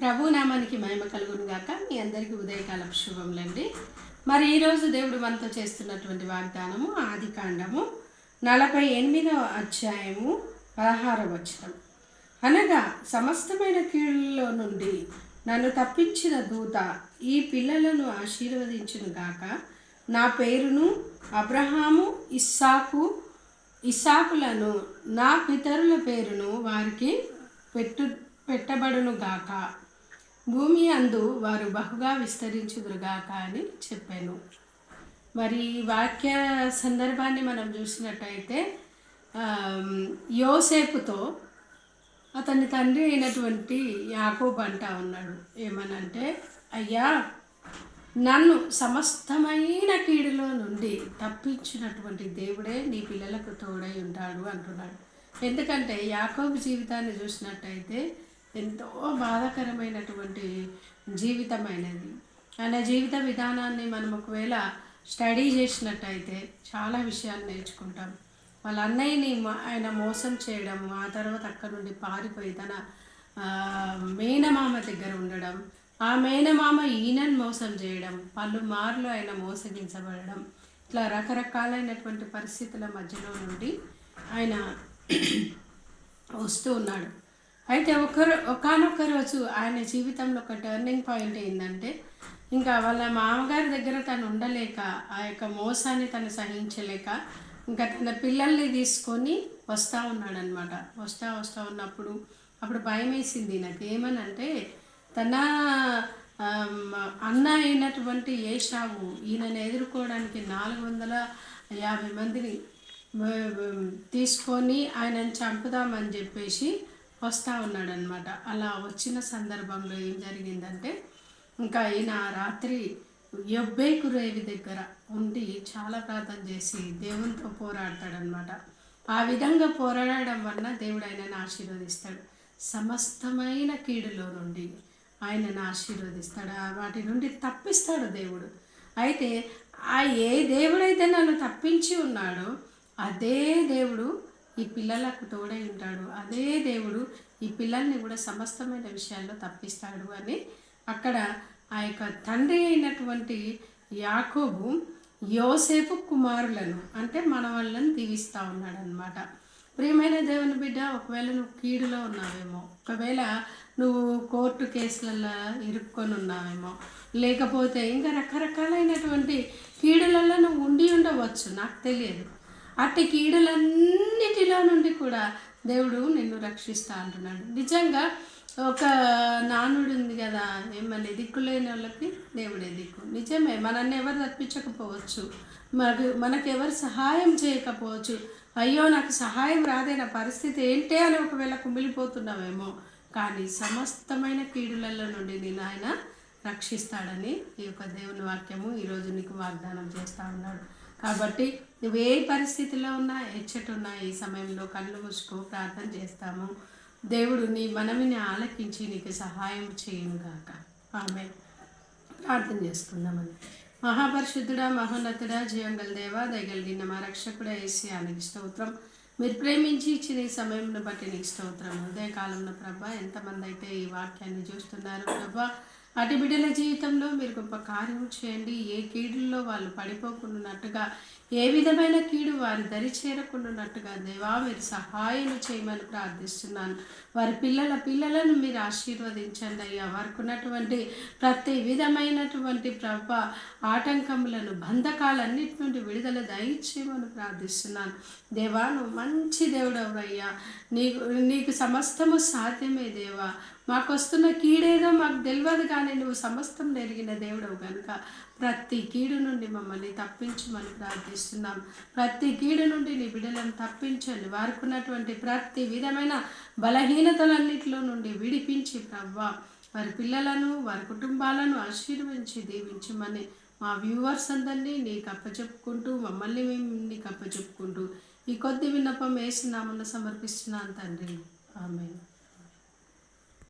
ప్రభునామానికి మహిమ కలుగును గాక. మీ అందరికీ ఉదయకాలం శుభములండి. మరి ఈరోజు దేవుడు మనతో చేస్తున్నటువంటి వాగ్దానము ఆది కాండము నలభై ఎనిమిదవ అధ్యాయము పదహారవ వచనం. అనగా సమస్తమైన కీళ్ళలో నుండి నన్ను తప్పించిన దూత ఈ పిల్లలను ఆశీర్వదించును గాక. నా పేరును అబ్రహాము ఇస్సాకు ఇస్సాకులను నా పితరుల పేరును వారికి పెట్టు పెట్టబడును గాక. భూమి అందు వారు బహుగా విస్తరించుదురుగాక అని చెప్పాను. మరి ఈ వాక్య సందర్భాన్ని మనం చూసినట్టయితే యోసేపుతో అతని తండ్రి అయినటువంటి యాకోబ్ అంటా ఉన్నాడు. ఏమనంటే అయ్యా నన్ను సమస్తమైన కీడులో నుండి తప్పించినటువంటి దేవుడే నీ పిల్లలకు తోడై ఉంటాడు అంటున్నాడు. ఎందుకంటే యాకోబు జీవితాన్ని చూసినట్టయితే ఎంతో బాధాకరమైనటువంటి జీవితమైనది. ఆయన జీవిత విధానాన్ని మనం ఒకవేళ స్టడీ చేసినట్టయితే చాలా విషయాలు నేర్చుకుంటాం. వాళ్ళ అన్నయ్యని ఆయన మోసం చేయడం ఆ తర్వాత అక్కడ నుండి పారిపోయి తన మేనమామ దగ్గర ఉండడం ఆ మేనమామ ఈయనను మోసం చేయడం పలుమార్లు ఆయన మోసగించబడడం ఇట్లా రకరకాలైనటువంటి పరిస్థితుల మధ్యలో నుండి ఆయన వస్తూ ఉన్నాడు. అయితే ఒకరు ఒకనొక రోజు ఆయన జీవితంలో ఒక టర్నింగ్ పాయింట్ ఏంటంటే ఇంకా వాళ్ళ మామగారి దగ్గర తను ఉండలేక ఆ యొక్క మోసాన్ని తను సహించలేక ఇంకా తన పిల్లల్ని తీసుకొని వస్తూ ఉన్నాడనమాట వస్తా వస్తూ ఉన్నప్పుడు అప్పుడు భయం వేసింది నాకు ఏమనంటే తన అన్న అయినటువంటి ఏషావు ఈయనను ఎదుర్కోవడానికి నాలుగు వందల యాభై మందిని తీసుకొని ఆయనను చంపుదామని చెప్పేసి వస్తూ ఉన్నాడనమాట అలా వచ్చిన సందర్భంలో ఏం జరిగిందంటే ఇంకా ఈయన రాత్రి ఎబ్బేకు రేవి దగ్గర ఉండి చాలా ప్రార్థన చేసి దేవునితో పోరాడతాడనమాట ఆ విధంగా పోరాడడం వలన దేవుడు ఆయనను ఆశీర్వదిస్తాడు. సమస్తమైన కీడులో నుండి ఆయనను ఆశీర్వదిస్తాడు. ఆ వాటి నుండి తప్పిస్తాడు దేవుడు. అయితే ఆ ఏ దేవుడైతే నన్ను తప్పించి ఉన్నాడో అదే దేవుడు ఈ పిల్లలకు తోడై ఉంటాడు. అదే దేవుడు ఈ పిల్లల్ని కూడా సమస్తమైన విషయాల్లో తప్పిస్తాడు అని అక్కడ ఆ యొక్క తండ్రి అయినటువంటి యాకోబు యోసేపు కుమారులను అంటే మనవాళ్ళని దీవిస్తూ ఉన్నాడు అనమాట ప్రియమైన దేవుని బిడ్డ ఒకవేళ నువ్వు కీడులో ఉన్నావేమో ఒకవేళ నువ్వు కోర్టు కేసులలో ఇరుక్కొని ఉన్నావేమో లేకపోతే ఇంకా రకరకాలైనటువంటి కీడులలో నువ్వు ఉండి ఉండవచ్చు నాకు తెలియదు. అట్టి కీడులన్నిటిలో నుండి కూడా దేవుడు నిన్ను రక్షిస్తా అంటున్నాడు. నిజంగా ఒక నానుడు ఉంది కదా ఏమని దిక్కులేని వాళ్ళకి దేవుడే దిక్కు నిజమే మనల్ని ఎవరు తప్పించకపోవచ్చు మనకు మనకు ఎవరు సహాయం చేయకపోవచ్చు. అయ్యో నాకు సహాయం రాదైన పరిస్థితి ఏంటి అని ఒకవేళ కుమిలిపోతున్నామేమో కానీ సమస్తమైన కీడులలో నుండి నేను ఆయన రక్షిస్తాడని ఈ యొక్క దేవుని వాక్యము ఈరోజు నీకు వాగ్దానం చేస్తూ ఉన్నాడు. కాబట్టి నువ్వు ఏ పరిస్థితిలో ఉన్నా ఎచ్చటున్నా ఈ సమయంలో కళ్ళు మూసుకో ప్రార్థన చేస్తాము. దేవుడు నీ మనవిని ఆలకించి నీకు సహాయం చేయనుగాక ఆమె ప్రార్థన చేసుకుందామని. మహాపరిశుద్ధుడా మహోన్నతుడా జీవంగల దేవ దయగలిగిన మా రక్షకుడా ఏసియానికి స్తోత్రం. మీరు ప్రేమించి ఇచ్చిన ఈ సమయంను బట్టి నీకు స్తోత్రం ఉదయకాలంలో ప్రభా ఎంతమంది అయితే ఈ వాక్యాన్ని చూస్తున్నారు ప్రభా అటు బిడ్డల జీవితంలో మీరు గొప్ప కార్యం చేయండి. ఏ కీడుల్లో వాళ్ళు పడిపోకుండానట్టుగా ఏ విధమైన కీడు వారి దరి చేరకుండానట్టుగా దేవా మీరు సహాయం చేయమని ప్రార్థిస్తున్నాను. వారి పిల్లల పిల్లలను మీరు ఆశీర్వదించండి అయ్యా. వారికి ఉన్నటువంటి ప్రతి విధమైనటువంటి ప్రభ ఆటంకములను బంధకాలన్నిటి నుండి విడుదల దయచేయమని ప్రార్థిస్తున్నాను. దేవా నువ్వు మంచి దేవుడవయ్యా నీకు నీకు సమస్తము సాధ్యమే దేవా. మాకు వస్తున్న కీడేదో మాకు తెలియదు కానీ నువ్వు సమస్తం నెరిగిన దేవుడవు కనుక ప్రతి కీడు నుండి మమ్మల్ని తప్పించమని ప్రార్థిస్తున్నాం. ప్రతి కీడు నుండి నీ బిడ్డలను తప్పించండి. వారుకున్నటువంటి ప్రతి విధమైన బలహీనతలన్నిటిలో నుండి విడిపించి ప్రవ్వా. వారి పిల్లలను వారి కుటుంబాలను ఆశీర్వించి దీవించమని మా వ్యూవర్స్ అందరినీ నీకు అప్పచెప్పుకుంటూ మమ్మల్ని మేము నీకు అప్పచెప్పుకుంటూ ఈ కొద్ది విన్నపం వేసి నామన్న సమర్పిస్తున్నాను తండ్రి. ఆమె